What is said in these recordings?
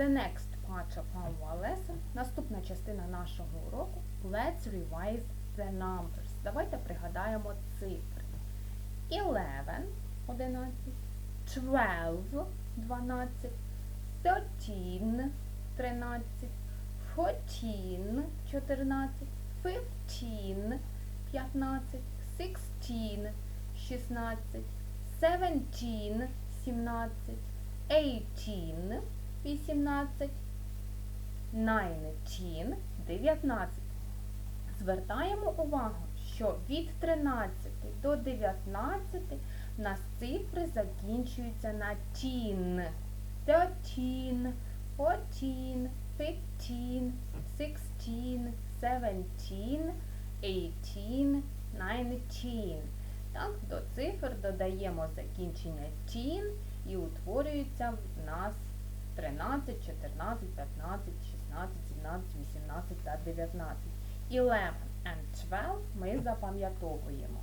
The next part of our lesson, наступна частина нашого уроку. Let's revise the numbers. Давайте пригадаємо цифри. 11 – 11, 12 – 12, 13 – 13, 14 – 14, 15 – 15, 16 – 16, 17 – 17, 18 – 18, 19 – 19. Звертаємо увагу, що від 13 до 19 в нас цифри закінчуються на тін. 13, 14, 15, 16, 17, 18, 19. Так, до цифр додаємо закінчення тін і утворюється в нас 13, 14, 15, 16, 17, 18 та 19. 11 and 12 ми запам'ятовуємо.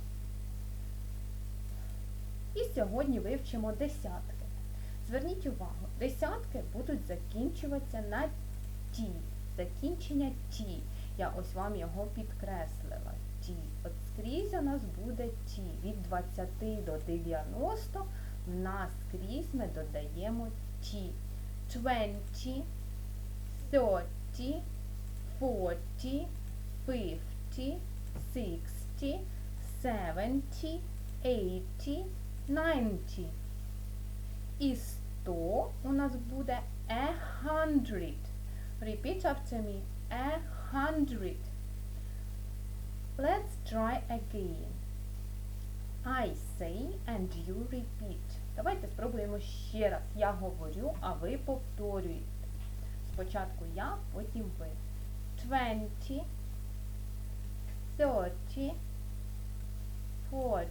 І сьогодні вивчимо десятки. Зверніть увагу, десятки будуть закінчуватися на ті. Закінчення ті. Я ось вам його підкреслила. Ті. От скрізь у нас буде ті. Від 20 до 90 в нас скрізь ми додаємо ті. 20, 30, 40, 50, 60, 70, 80, 90. І 100 у нас буде a hundred. Repeat after me. A hundred. Let's try again. I say and you repeat. Давайте спробуємо ще раз. Я говорю, а ви повторюєте. Спочатку я, потім ви. 20, 30, 40,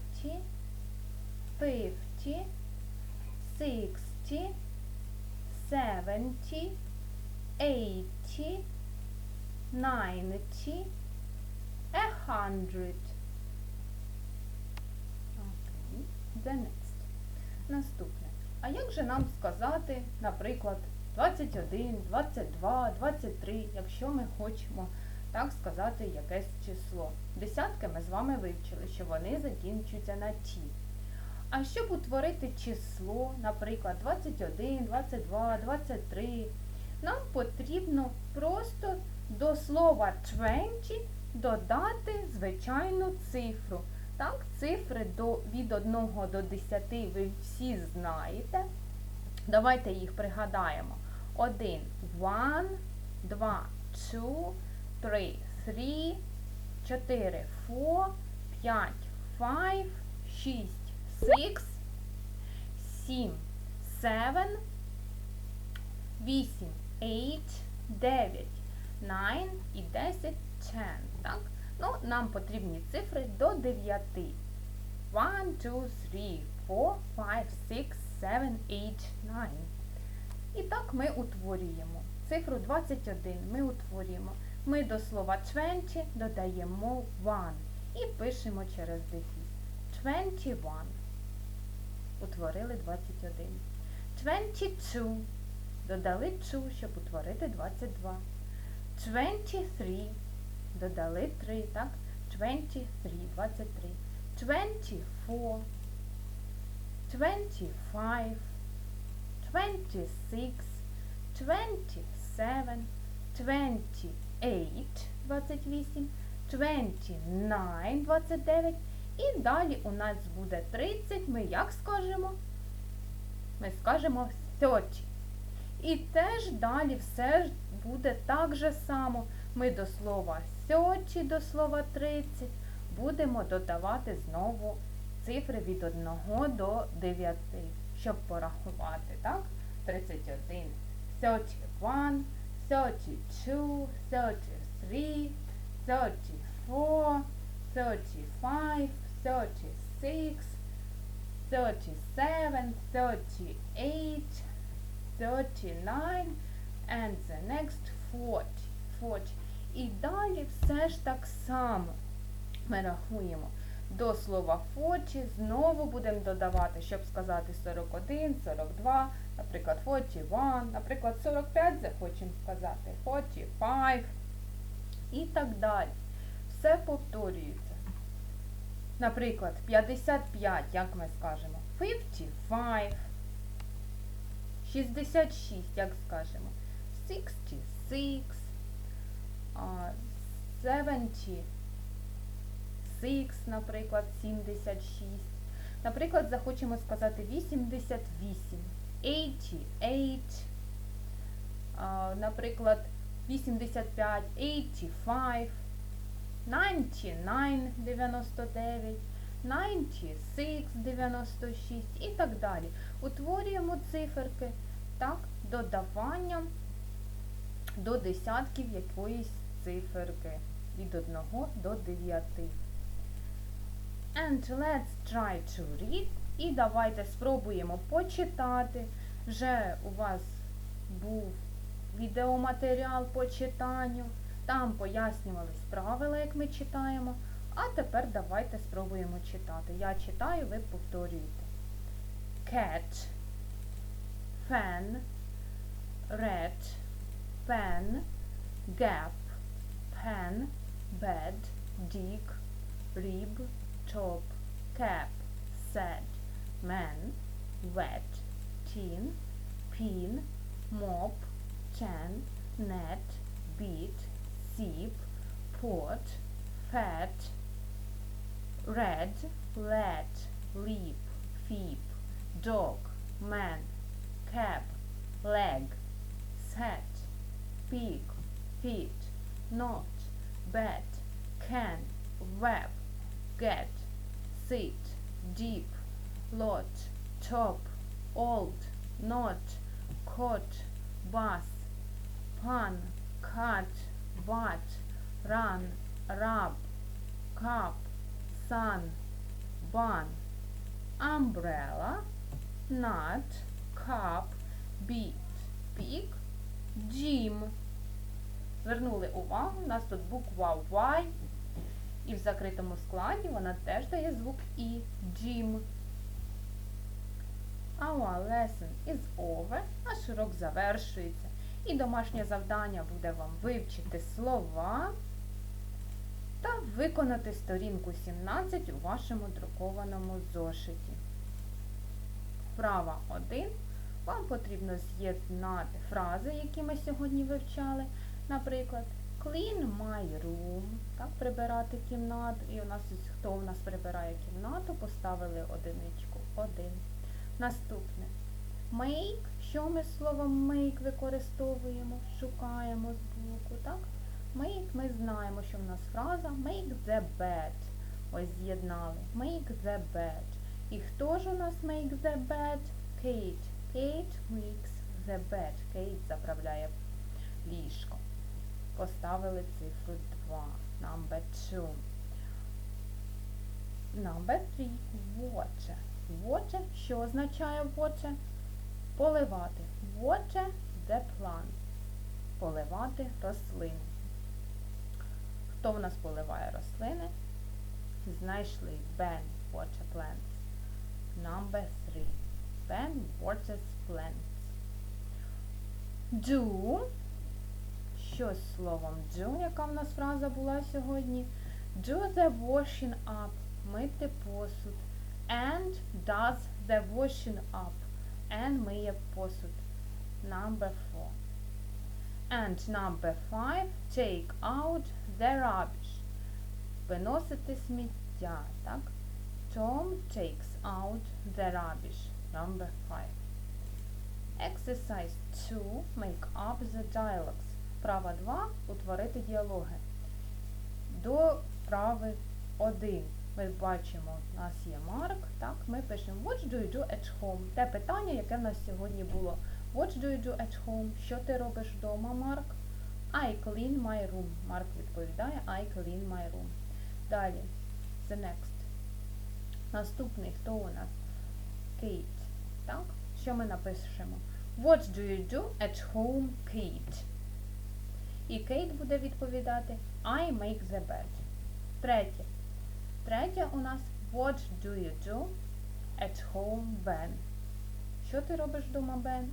50, 60, 70, 80, 90, 100. Окей. The next. Наступне. А як же нам сказати, наприклад, 21, 22, 23, якщо ми хочемо так сказати якесь число? Десятки ми з вами вивчили, що вони закінчуються на ті. А щоб утворити число, наприклад, 21, 22, 23, нам потрібно просто до слова 20 додати звичайну цифру. Так, цифри до, від 1 до 10 ви всі знаєте. Давайте їх пригадаємо. 1, 1, 2, 2, 3, 3, 4, 4, 5, 5, 6, 6, 7, 7, 8, 8, 9, 9 і 10, 10. Так? Ну, нам потрібні цифри до 9. 1, 2, 3, 4, 5, 6, 7, 8, 9. І так ми утворюємо. Цифру 21 ми утворюємо. Ми до слова 20 додаємо 1 і пишемо через дефіс. 21. Утворили 21. 22. Додали 2, щоб утворити 22. 23. Додали 3, так? 23, 23. 24. 25. 26. 27. 28. 28. 29, 29. І далі у нас буде 30. Ми як скажемо? Ми скажемо 30. І теж далі все буде так же само. Ми до слова 30, до слова 30 будемо додавати знову цифри від 1 до 9, щоб порахувати, так? 31, 31, 32, 33, 34, 35, 36, 37, 38, 39, and the next 40. 40. І далі все ж так само ми рахуємо. До слова фочі знову будемо додавати, щоб сказати 41, 42, наприклад, 41, наприклад, 45 захочемо сказати, 45 і так далі. Все повторюється. Наприклад, 55, як ми скажемо, 55, 66, як скажемо, 66, а, 70, 6, наприклад, 76. Наприклад, захочемо сказати 88, 88, а, наприклад, 85, 85, 99, 99, 96, 96 і так далі. Утворюємо циферки так, додаванням до десятків якоїсь циферки від 1 до 9. And let's try to read. І давайте спробуємо почитати. Вже у вас був відеоматеріал по читанню. Там пояснювались правила, як ми читаємо. А тепер давайте спробуємо читати. Я читаю, ви повторюєте. Cat, fan, red, pen, gap, pen, bed, dig, rib, top, cap, sad, man, wet, tin, pin, mop, can, net, beat, sip, pot, fat, red, let, leap, fib, dog, man, cap, leg, set, pig, feet, not, bat, can, web, get, sit, deep, lot, top, old, not, caught, bus, pun, cut, butt, run, rub, cup, sun, bun, umbrella, nut, cup, beat, pig, gym. Звернули увагу, у нас тут буква Y, і в закритому складі вона теж дає звук І. Gym. Our lesson is over. Наш урок завершується. І домашнє завдання буде вам вивчити слова та виконати сторінку 17 у вашому друкованому зошиті. Вправа 1. Вам потрібно з'єднати фрази, які ми сьогодні вивчали. Наприклад, clean my room, так, прибирати кімнату. І у нас хто у нас прибирає кімнату, поставили одиничку. Один. Наступне. Make, що ми словом make використовуємо, шукаємо збоку, так? Make ми знаємо, що в нас фраза make the bed. Ось з'єднали. Make the bed. І хто ж у нас make the bed? Kate. Kate makes the bed. Kate заправляє ліжко. Поставили цифру 2. Number 2. Number 3. Water. Water, що означає water? Поливати. Water the plant. Поливати рослини. Хто в нас поливає рослини? Знайшли Ben water plants. Number 3. Ben waters plants. Do. Що з словом do, яка в нас фраза була сьогодні? Do the washing up. Мити посуд. And does the washing up. And миє посуд. Number 4. And number 5. Take out the rubbish. Виносити сміття, так? Tom takes out the rubbish. Number 5. Exercise 2. Make up the dialogues. Вправа 2. Утворити діалоги. До вправи 1. Ми бачимо, у нас є Марк, так, ми пишемо What do you do at home? Те питання, яке в нас сьогодні було. What do you do at home? Що ти робиш вдома, Марк? I clean my room. Марк відповідає I clean my room. Далі. The next. Наступний, хто у нас? Kate. Так? Що ми напишемо? What do you do at home, Kate? І Кейт буде відповідати I make the bed. Третє. Третє у нас What do you do at home, Ben? Що ти робиш вдома, Бен?